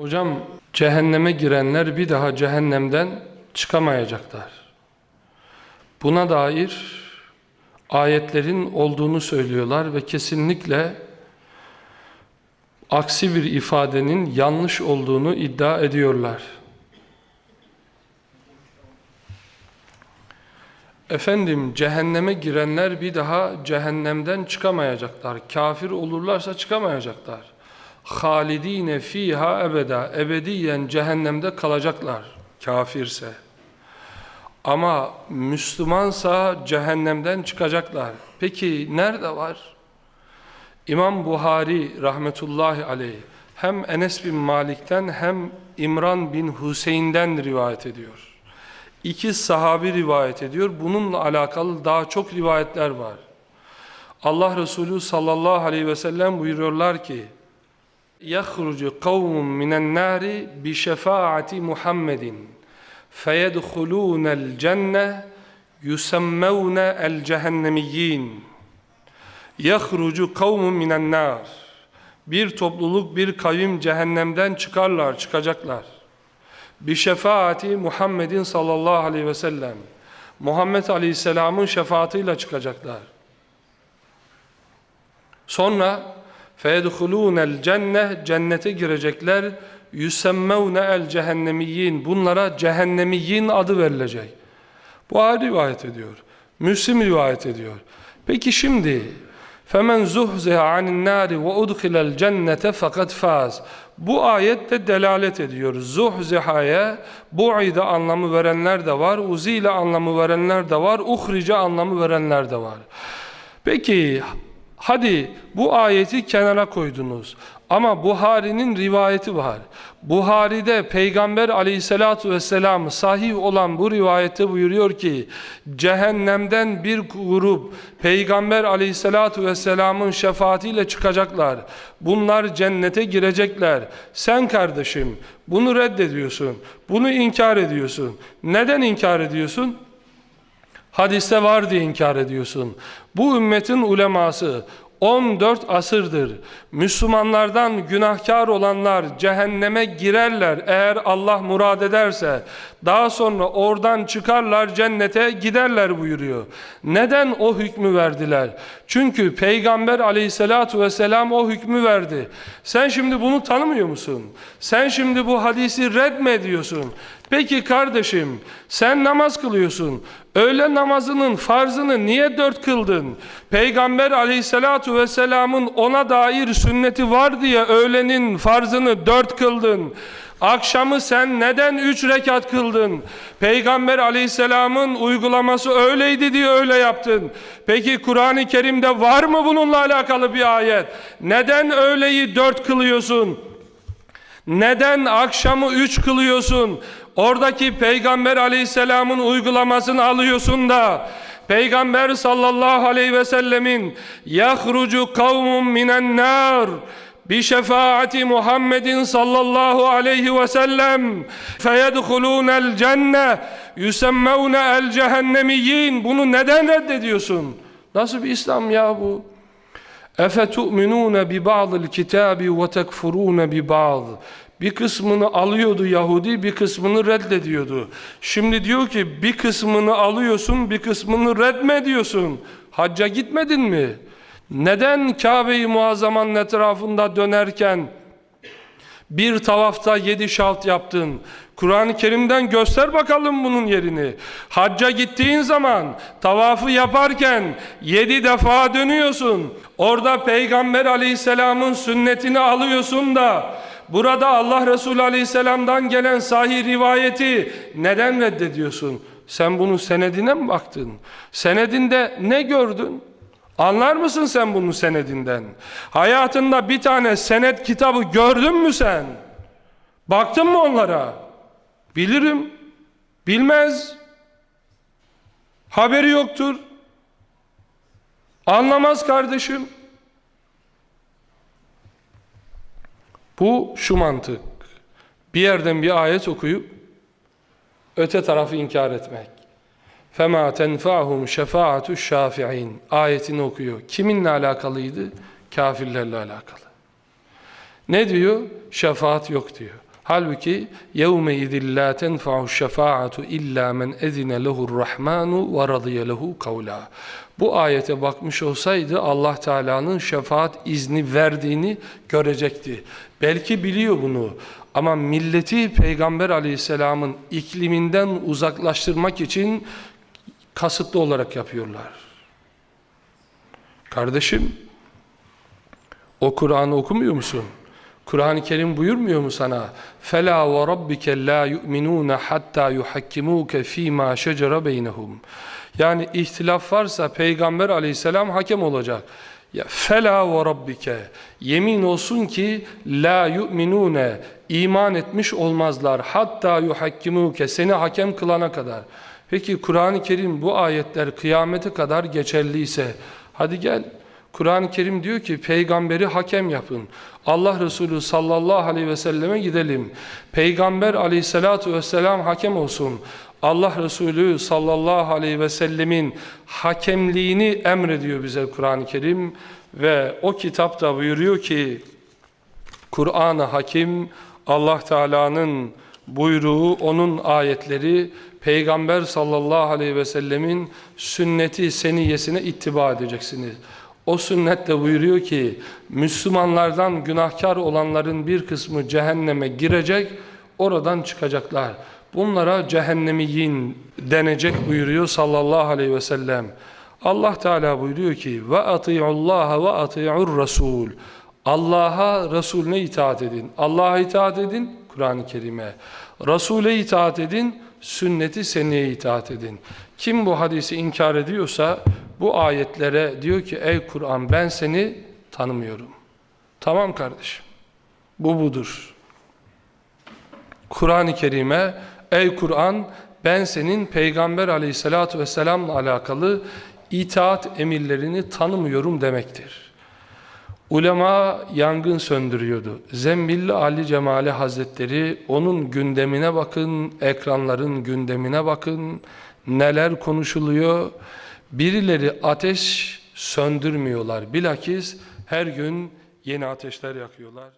Hocam cehenneme girenler bir daha cehennemden çıkamayacaklar. Buna dair ayetlerin olduğunu söylüyorlar ve kesinlikle aksi bir ifadenin yanlış olduğunu iddia ediyorlar. Efendim cehenneme girenler bir daha cehennemden çıkamayacaklar. Kafir olurlarsa çıkamayacaklar. Halidine fiha ebeda. Ebediyen cehennemde kalacaklar kafirse. Ama Müslümansa cehennemden çıkacaklar. Peki nerede var? İmam Buhari rahmetullahi aleyh hem Enes bin Malik'ten hem İmran bin Hüseyin'den rivayet ediyor. İki sahabi rivayet ediyor. Bununla alakalı daha çok rivayetler var. Allah Resulü sallallahu aleyhi ve sellem buyuruyorlar ki يَخْرُجُ قَوْمٌ مِنَ النَّارِ بِشَفَاعَةِ مُحَمَّدٍ فَيَدْخُلُونَ الْجَنَّةِ يُسَمَّوْنَ الْجَهَنَّمِيِّينَ يَخْرُجُ قَوْمٌ مِنَ النَّارِ Bir topluluk, bir kavim cehennemden çıkarlar, çıkacaklar. Bi şefaati Muhammedin sallallahu aleyhi ve sellem. Muhammed aleyhisselamın şefaatiyle çıkacaklar. Sonra feyedhulûnel cenne cennete girecekler. Yüsemmevne el cehennemiyyin. Bunlara cehennemiyyin adı verilecek. Buhari rivayet ediyor. Müslim rivayet ediyor. Peki şimdi فَمَنْ زُحْزِهَ عَنِ النَّارِ وَاُدْخِلَ الْجَنَّةَ فَقَدْ فَازِ Bu ayette delalet ediyor. Zuhziha'ya bu'ide anlamı verenler de var, uzile anlamı verenler de var, uhrice anlamı verenler de var. Peki hadi bu ayeti kenara koydunuz. Ama Buhari'nin rivayeti var. Buhari'de Peygamber aleyhissalatu vesselam sahih olan bu rivayette buyuruyor ki cehennemden bir grup Peygamber aleyhissalatu vesselamın şefaatiyle çıkacaklar. Bunlar cennete girecekler. Sen kardeşim bunu reddediyorsun. Bunu inkar ediyorsun. Neden inkar ediyorsun? Hadiste var diye inkar ediyorsun. Bu ümmetin uleması 14 asırdır Müslümanlardan günahkar olanlar cehenneme girerler eğer Allah murad ederse. Daha sonra oradan çıkarlar cennete giderler buyuruyor. Neden o hükmü verdiler? Çünkü Peygamber aleyhissalatu vesselam o hükmü verdi. Sen şimdi bunu tanımıyor musun? Sen şimdi bu hadisi red mi ediyorsun? Peki kardeşim sen namaz kılıyorsun. Öğle namazının farzını niye dört kıldın? Peygamber aleyhissalatu vesselamın ona dair sünneti var diye öğlenin farzını dört kıldın. Akşamı sen neden üç rekat kıldın? Peygamber aleyhisselamın uygulaması öyleydi diye öyle yaptın. Peki Kur'an-ı Kerim'de var mı bununla alakalı bir ayet? Neden öğleyi dört kılıyorsun? Neden akşamı üç kılıyorsun? Oradaki Peygamber aleyhisselamın uygulamasını alıyorsun da Peygamber sallallahu aleyhi ve sellemin yahrucu kavmun minen nar bi şefaati Muhammedin sallallahu aleyhi ve sellem feyedhulûnel cenne yüsemmevne el cehennemiyyin bunu neden reddediyorsun? Nasıl bir İslam ya bu? اَفَتُؤْمِنُونَ بِبَعْضِ الْكِتَابِ وَتَكْفُرُونَ بِبَعْضِ Bir kısmını alıyordu Yahudi, bir kısmını reddediyordu. Şimdi diyor ki bir kısmını alıyorsun, bir kısmını reddediyorsun. Hacca gitmedin mi? Neden Kabe-i Muazzama'nın etrafında dönerken bir tavafta yedi şalt yaptın. Kur'an-ı Kerim'den göster bakalım bunun yerini. Hacca gittiğin zaman tavafı yaparken yedi defa dönüyorsun. Orada Peygamber aleyhisselamın sünnetini alıyorsun da burada Allah Resulü aleyhisselamdan gelen sahih rivayeti neden reddediyorsun? Sen bunun senedine mi baktın? Senedinde ne gördün? Anlar mısın sen bunun senedinden? Hayatında bir tane senet kitabı gördün mü sen? Baktın mı onlara? Bilirim. Bilmez. Haberi yoktur. Anlamaz kardeşim. Bu şu mantık. Bir yerden bir ayet okuyup öte tarafı inkar etmek. فَمَا تَنْفَعْهُمْ شَفَاعَةُ الشَّافِعِينَ Ayetini okuyor. Kiminle alakalıydı? Kafirlerle alakalı. Ne diyor? Şefaat yok diyor. Halbuki yevme izin la tenfa'u şefaatu illa men ezine lehu'r rahmanu ve radiye lehu kavla. Bu ayete bakmış olsaydı Allah Teala'nın şefaat izni verdiğini görecekti. Belki biliyor bunu ama milleti Peygamber Aleyhisselam'ın ikliminden uzaklaştırmak için kasıtlı olarak yapıyorlar. Kardeşim, o Kur'an'ı okumuyor musun? Kur'an-ı Kerim buyurmuyor mu sana? فَلَا وَرَبِّكَ لَا يُؤْمِنُونَ حَتَّى يُحَكِّمُوكَ ف۪ي مَا شَجَرَ بَيْنَهُمْ Yani ihtilaf varsa Peygamber aleyhisselam hakem olacak. Ya fela ve rabbike yemin olsun ki la yu'minune iman etmiş olmazlar hatta yuhakkimuke seni hakem kılana kadar. Peki Kur'an-ı Kerim bu ayetler kıyamete kadar geçerliyse hadi gel Kur'an-ı Kerim diyor ki peygamberi hakem yapın. Allah Resulü sallallahu aleyhi ve selleme gidelim. Peygamber aleyhissalatu vesselam hakem olsun. Allah Resulü sallallahu aleyhi ve sellemin hakemliğini emrediyor bize Kur'an-ı Kerim. Ve o kitapta buyuruyor ki Kur'an-ı Hakim Allah Teala'nın buyruğu, onun ayetleri Peygamber sallallahu aleyhi ve sellemin sünneti seniyesine ittiba edeceksiniz. O sünnetle buyuruyor ki Müslümanlardan günahkar olanların bir kısmı cehenneme girecek, oradan çıkacaklar. Bunlara cehennemiyin denecek buyuruyor sallallahu aleyhi ve sellem. Allah Teala buyuruyor ki ve atiullaha ve atiur rasul. Allah'a, Resulüne itaat edin. Allah'a itaat edin, Kur'an-ı Kerim'e. Resul'e itaat edin, sünneti seneye itaat edin. Kim bu hadisi inkar ediyorsa bu ayetlere diyor ki ey Kur'an ben seni tanımıyorum. Tamam kardeşim. Bu budur. Kur'an-ı Kerim'e ey Kur'an ben senin Peygamber aleyhissalatu vesselamla alakalı itaat emirlerini tanımıyorum demektir. Ulema yangın söndürüyordu. Zembilli Ali Cemali Hazretleri onun gündemine bakın, ekranların gündemine bakın, neler konuşuluyor. Birileri ateş söndürmüyorlar. Bilakis her gün yeni ateşler yakıyorlar.